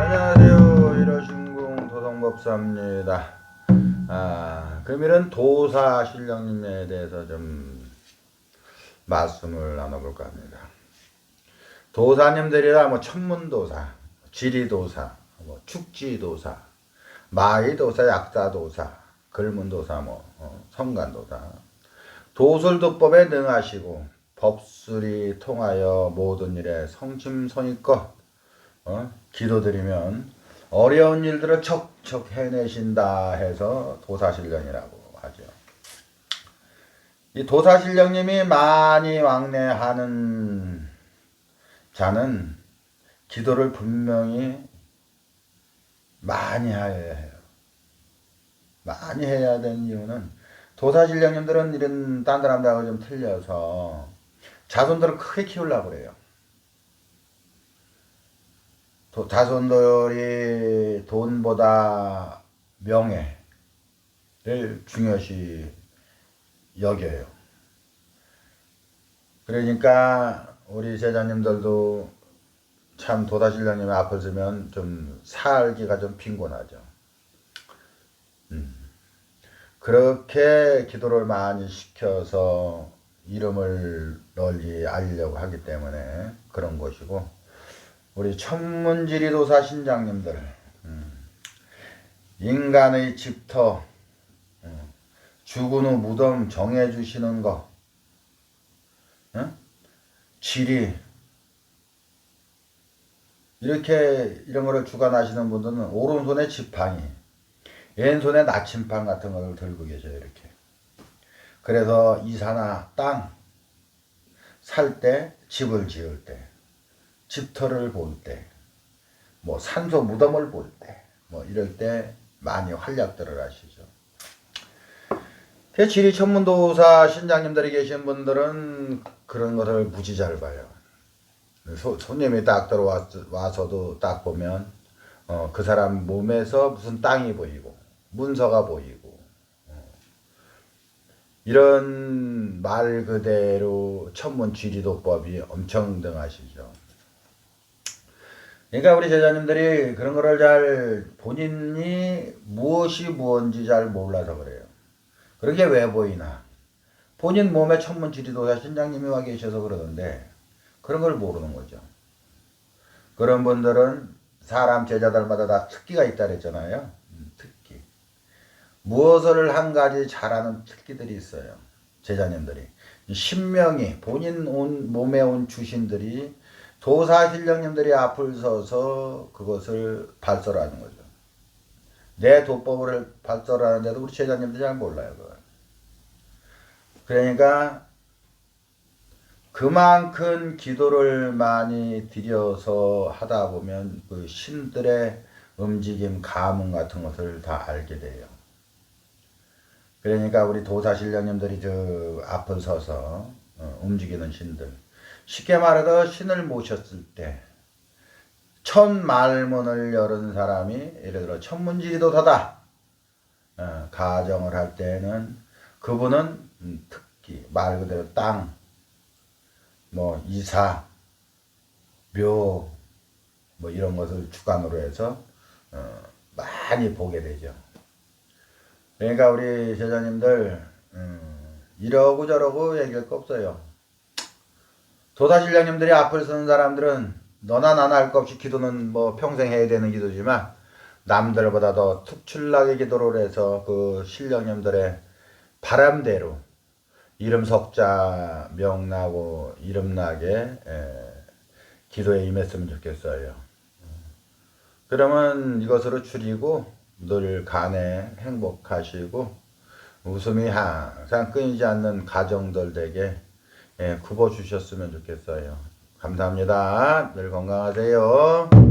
안녕하세요. 일호신공 도성법사입니다. 아, 금일은 도사 신령님에 대해서 좀 말씀을 나눠볼까 합니다. 도사님들이라 뭐 천문도사, 지리도사, 뭐 축지도사, 마의도사, 약사도사, 글문도사, 뭐 어, 성간도사, 도술도법에 능하시고 법술이 통하여 모든 일에 성심성의껏 어? 기도드리면 어려운 일들을 척척 해내신다 해서 도사신령이라고 하죠. 이 도사신령님이 많이 왕래하는 자는 기도를 분명히 많이 해야 해요. 많이 해야 되는 이유는 도사신령님들은 이런 딴 사람들하고 좀 틀려서 자손들을 크게 키우려고 그래요. 도, 자손들이 돈보다 명예를 중요시 여겨요. 그러니까 우리 제자님들도 참 도다신령님의 앞을 서면 좀 살기가 좀 빈곤하죠. 음. 그렇게 기도를 많이 시켜서 이름을 널리 알리려고 하기 때문에 그런 것이고 우리 천문지리도사 신장님들 음, 인간의 집터 음, 죽은 후 무덤 정해 주시는 거 응? 지리 이렇게 이런 거를 주관하시는 분들은 오른손에 지팡이 왼손에 나침판 같은 걸 들고 계셔요 이렇게 그래서 이사나 땅 살 때 집을 지을 때 집터를 볼 때, 뭐 산소 무덤을 볼 때, 뭐 이럴 때 많이 활약들을 하시죠. 지리 천문도사 신장님들이 계신 분들은 그런 것을 무지 잘 봐요. 소, 손님이 딱 들어와서도 딱 보면 어, 그 사람 몸에서 무슨 땅이 보이고 문서가 보이고 어, 이런 말 그대로 천문 지리도법이 엄청 등하시죠. 그러니까 우리 제자님들이 그런 거를 잘 본인이 무엇이 무엇인지 잘 몰라서 그래요. 그런 게 왜 보이나? 본인 몸에 천문 지리도사 신장님이 와 계셔서 그러던데 그런 걸 모르는 거죠. 그런 분들은 사람 제자들마다 다 특기가 있다 그랬잖아요. 무엇을 한 가지 잘하는 특기들이 있어요. 제자님들이. 신명이 본인 온 몸에 온 주신들이 도사 신령님들이 앞을 서서 그것을 발설하는 거죠. 내 도법을 발설하는데도 우리 제자님들이 잘 몰라요. 그걸. 그러니까 그만큼 기도를 많이 드려서 하다 보면 그 신들의 움직임, 가문 같은 것을 다 알게 돼요. 그러니까 우리 도사신령님들이 저 앞을 서서 어, 움직이는 신들. 쉽게 말해서 신을 모셨을 때 천말문을 열은 사람이 예를 들어 천문지리도사다 어, 가정을 할 때는 그분은 음, 특기 말 그대로 땅, 뭐 이사, 묘, 뭐 이런 것을 주관으로 해서 어, 많이 보게 되죠. 그러니까 우리 제자님들 음, 이러고 저러고 얘기할 거 없어요. 도다신령님들이 앞을 서는 사람들은 너나 나나 할 것 없이 기도는 뭐 평생 해야 되는 기도지만 남들보다 더 특출나게 기도를 해서 그 신령님들의 바람대로 이름 석자 명나고 이름나게 에, 기도에 임했으면 좋겠어요. 그러면 이것으로 줄이고 늘 간에 행복하시고 웃음이 항상 끊이지 않는 가정들 되게 예, 굽어 주셨으면 좋겠어요. 감사합니다. 늘 건강하세요.